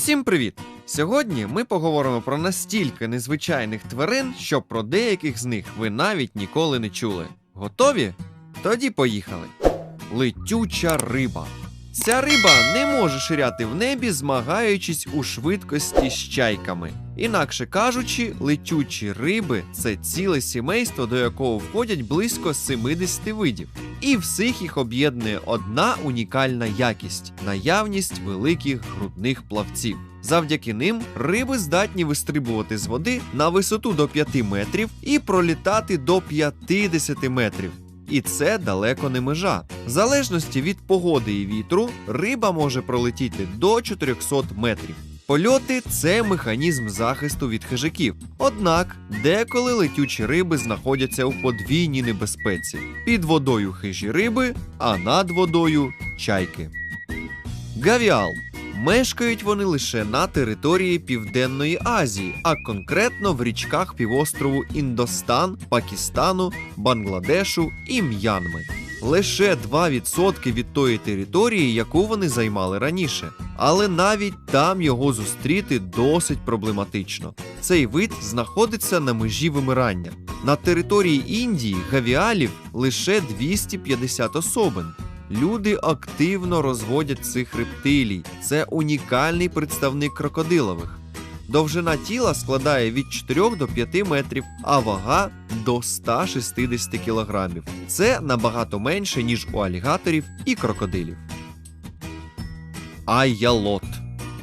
Всім привіт! Сьогодні ми поговоримо про настільки незвичайних тварин, що про деяких з них ви навіть ніколи не чули. Готові? Тоді поїхали. Летюча риба. Ця риба не може ширяти в небі, змагаючись у швидкості з чайками. Інакше кажучи, летючі риби це ціле сімейство, до якого входять близько 70 видів. І всіх їх об'єднує одна унікальна якість наявність великих грудних плавців. Завдяки ним риби здатні вистрибувати з води на висоту до 5 метрів і пролітати до 50 метрів. І це далеко не межа. В залежності від погоди і вітру, риба може пролетіти до 400 метрів. Польоти це механізм захисту від хижаків. Однак деколи летючі риби знаходяться у подвійній небезпеці: під водою хижі риби, а над водою чайки. Гавіал. Мешкають вони лише на території Південної Азії, а конкретно в річках півострову Індостан, Пакистану, Бангладешу і М'янми. Лише 2% від тої території, яку вони займали раніше. Але навіть там його зустріти досить проблематично. Цей вид знаходиться на межі вимирання. На території Індії гавіалів лише 250 особин. Люди активно розводять цих рептилій. Це унікальний представник крокодилових. Довжина тіла складає від 4 до 5 метрів, а вага до 160 кілограмів. Це набагато менше, ніж у алігаторів і крокодилів. Айялот.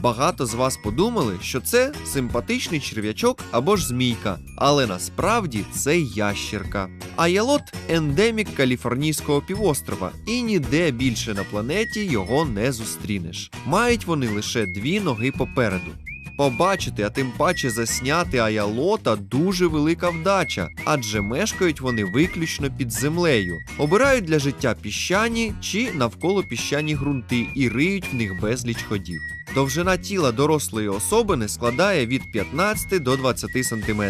Багато з вас подумали, що це симпатичний черв'ячок або ж змійка, але насправді це ящерка. Аялот ендемік Каліфорнійського півострова, і ніде більше на планеті його не зустрінеш. Мають вони лише дві ноги попереду. Побачити, а тим паче засняти аялота дуже велика вдача, адже мешкають вони виключно під землею, обирають для життя піщані чи навколо піщані ґрунти і риють в них безліч ходів. Довжина тіла дорослої особини складає від 15 до 20 см.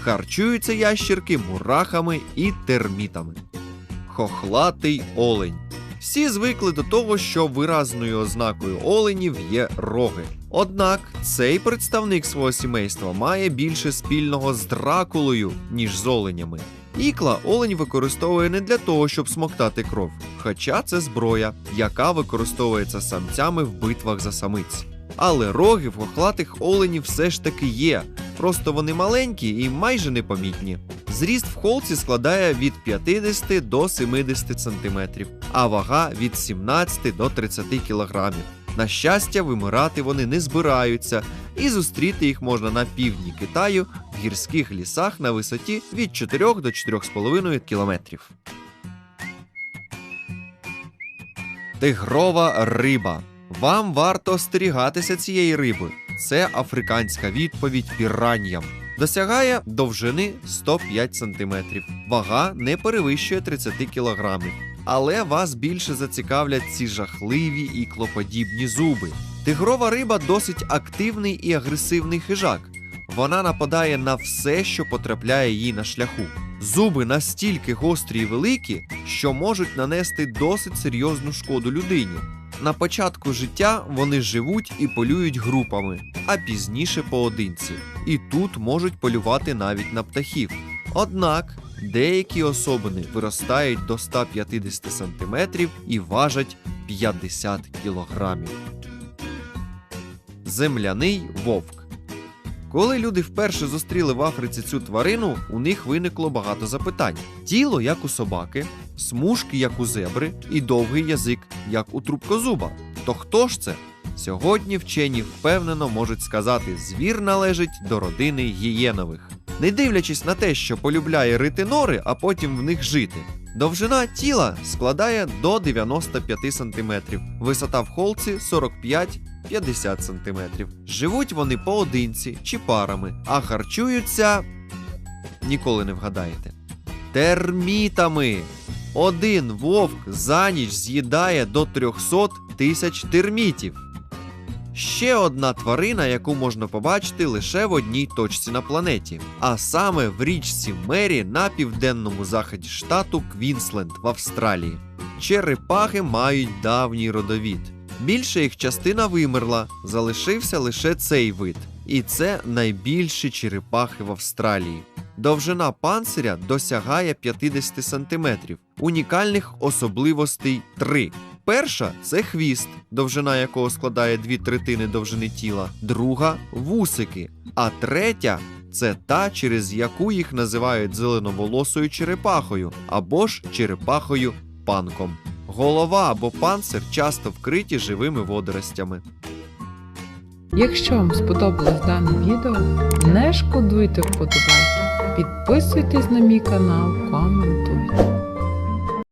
Харчуються ящірки мурахами і термітами. Хохлатий олень. Всі звикли до того, що виразною ознакою оленів є роги. Однак цей представник свого сімейства має більше спільного з дракулою, ніж з оленями. Ікла олень використовує не для того, щоб смоктати кров, хоча це зброя, яка використовується самцями в битвах за самиць. Але роги в хохлатих оленів все ж таки є, просто вони маленькі і майже непомітні. Зріст в холці складає від 50 до 70 см, а вага від 17 до 30 кг. На щастя, вимирати вони не збираються, і зустріти їх можна на півдні Китаю в гірських лісах на висоті від 4 до 4,5 кілометрів. Тигрова риба. Вам варто остерігатися цієї риби. Це африканська відповідь піранням. Досягає довжини 105 см. Вага не перевищує 30 кг. Але вас більше зацікавлять ці жахливі і клоподібні зуби. Тигрова риба досить активний і агресивний хижак. Вона нападає на все, що потрапляє їй на шляху. Зуби настільки гострі і великі, що можуть нанести досить серйозну шкоду людині. На початку життя вони живуть і полюють групами, а пізніше поодинці. І тут можуть полювати навіть на птахів. Однак деякі особини виростають до 150 см і важать 50 кг. Земляний вовк. Коли люди вперше зустріли в Африці цю тварину, у них виникло багато запитань: тіло, як у собаки, смужки, як у зебри, і довгий язик, як у трубкозуба. То хто ж це? Сьогодні вчені впевнено можуть сказати, звір належить до родини гієнових. Не дивлячись на те, що полюбляє рити нори, а потім в них жити. Довжина тіла складає до 95 см, висота в холці 45 50 см. Живуть вони поодинці чи парами, а харчуються ніколи не вгадаєте. Термітами. Один вовк за ніч з'їдає до 300 тисяч термітів. Ще одна тварина, яку можна побачити лише в одній точці на планеті, а саме в річці Мері на південному заході штату Квінсленд в Австралії. Черепахи мають давній родовід. Більша їх частина вимерла, залишився лише цей вид. І це найбільші черепахи в Австралії. Довжина панциря досягає 50 см. Унікальних особливостей три. Перша це хвіст, довжина якого складає дві третини довжини тіла, друга вусики, а третя це та, через яку їх називають зеленоволосою черепахою або ж черепахою панком. Голова або панцир часто вкриті живими водоростями. Якщо вам сподобалось дане відео, не шкодуйте вподобайки. Підписуйтесь на мій канал, коментуйте.